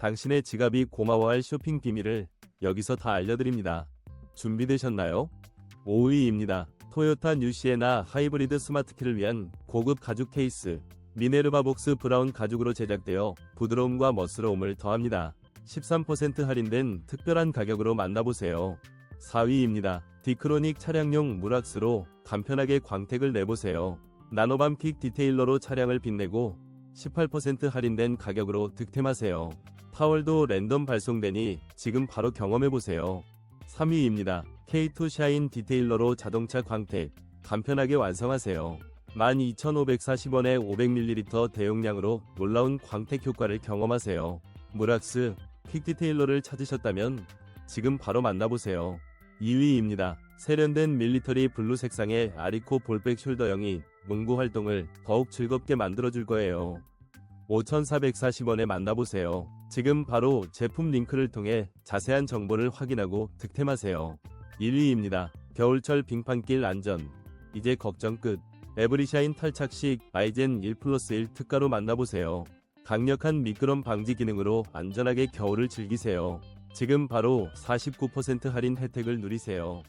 당신의 지갑이 고마워할 쇼핑 비밀을 여기서 다 알려드립니다. 준비되셨나요? 5위입니다. 토요타 뉴시에나 하이브리드 스마트키를 위한 고급 가죽 케이스 미네르바 복스 브라운 가죽으로 제작되어 부드러움과 멋스러움을 더합니다. 13% 할인된 특별한 가격으로 만나보세요. 4위입니다. 디크로닉 차량용 물왁스로 간편하게 광택을 내보세요. 나노밤 킥 디테일러로 차량을 빛내고 18% 할인된 가격으로 득템하세요. 타월도 랜덤 발송되니 지금 바로 경험해보세요. 3위입니다. K2 샤인 디테일러로 자동차 광택 간편하게 완성하세요. 12,540원에 500ml 대용량으로 놀라운 광택 효과를 경험하세요. 무락스 퀵 디테일러를 찾으셨다면 지금 바로 만나보세요. 2위입니다. 세련된 밀리터리 블루 색상의 아리코 볼백 숄더형이 문구 활동을 더욱 즐겁게 만들어줄 거예요. 5,440원에 만나보세요. 지금 바로 제품 링크를 통해 자세한 정보를 확인하고 득템하세요. 1위입니다. 겨울철 빙판길 안전. 이제 걱정 끝. 에브리샤인 탈착식 아이젠 1 플러스 1 특가로 만나보세요. 강력한 미끄럼 방지 기능으로 안전하게 겨울을 즐기세요. 지금 바로 49% 할인 혜택을 누리세요.